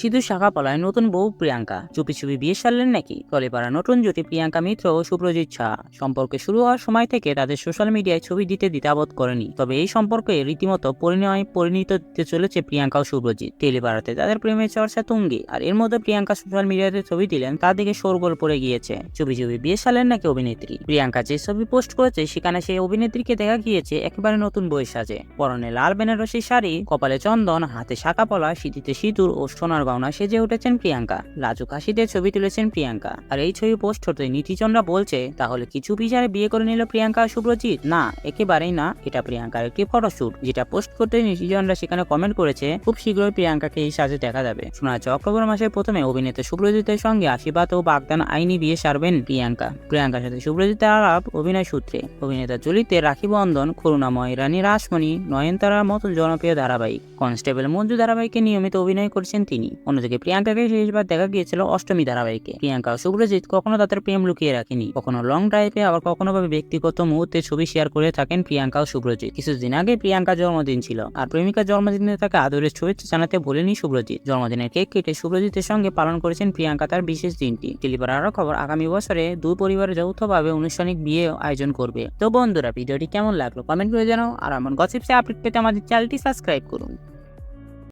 সিধু শাখা পলায় নতুন বউ প্রিয়াঙ্কা। চুপি চুপি বিয়ে সারলেন নাকি? টলিপাড়া নতুন জুটি প্রিয়াঙ্কা মিত্র ও সুপ্রজিৎ শাহ সম্পর্কে শুরু হওয়ার সময় থেকে তাদের সোশ্যাল মিডিয়ায় ছবি দিতে দ্বিতাবোধ করেনি। তবে এই সম্পর্কে রীতিমতো পরিণয়, পরিণত দিতে চলেছে প্রিয়াঙ্কা ও সুপ্রজিৎ। টেলিপাড়াতে তাদের প্রেমের চর্চা তুঙ্গে। আর এর মধ্যে প্রিয়াঙ্কা সোশ্যাল মিডিয়াতে ছবি দিলেন তা দিকে শোরগোল পড়ে গিয়েছে। চুপি চুপি বিয়ে সারলেন নাকি অভিনেত্রী? প্রিয়াঙ্কা যে ছবি পোস্ট করেছে, সেখানে সেই অভিনেত্রীকে দেখা গিয়েছে একেবারে নতুন বই সাজে। পরনে লাল বেনারসি শাড়ি, কপালে চন্দন, হাতে শাখা পলা, সিঁথিতে সিঁদুর ও সোনার গহনা সেজে উঠেছেন প্রিয়াঙ্কা। লাজুক হাসিতে ছবি তুলেছেন প্রিয়াঙ্কা। আর এই ছবি পোস্ট হতে নীতিচন্দ্রা বলছে, তাহলে কিছু বিচারে বিয়ে করে নিল প্রিয়াঙ্কা সুব্রজিৎ না, একেবারেই না। এটা প্রিয়াঙ্কার একটি ফটোশুট, যেটা পোস্ট করতে নীতিচন্দ্রা সেখানে কমেন্ট করেছে, খুব শীঘ্রই প্রিয়াঙ্কাকে এই সাজে দেখা যাবে। শোনা যাচ্ছে অক্টোবর মাসের প্রথমে অভিনেতা সুব্রজিতের সঙ্গে আশীর্বাদ ও বাগদান আইনি বিয়ে সারবেন প্রিয়াঙ্কা। প্রিয়াঙ্কার সাথে সুব্রজিতের আলাপ, অভিনয় সূত্রে। অভিনেতা চলিতে রাখি বন্ধন, করুণাময় রানী রাসমণি, নয়নতারার মতো জনপ্রিয় ধারাবাহিক। কনস্টেবল মঞ্জু ধারাবাহিকে নিয়মিত অভিনয় করছেন তিনি। অন্যদিকে প্রিয়াঙ্কাকে শেষবার দেখা গিয়েছিল অষ্টমী ধারাবাহিকে। প্রিয়াঙ্কা ও সুব্রজিৎ কখনো তাদের প্রেম লুকিয়ে রাখেনি। কখনো লং ড্রাইভে আবার কখনো ভাবে ব্যক্তিগত মুহূর্তে ছবি শেয়ার করে থাকেন প্রিয়াঙ্কা ও সুব্রজিৎ। কিছুদিন আগে প্রিয়াঙ্কার জন্মদিন ছিল আর প্রেমিকার জন্মদিনে তাকে আদরের শুভেচ্ছা জানাতে ভুলেনি সুব্রজিৎ। জন্মদিনের কেক কেটে সুব্রজিতের সঙ্গে পালন করেছেন প্রিয়াঙ্কা তার বিশেষ দিনটি। টেলিপার আরও খবর আগামী বছরে দুই পরিবারের যৌথভাবে আনুষ্ঠানিক বিয়ে আয়োজন করবে। তো বন্ধুরা, ভিডিওটি কেমন লাগল? কমেন্ট করে জানাও। আর আমার গসিপসে আপডেট পেতে আমাদের চ্যানেলটি সাবস্ক্রাইব করুন।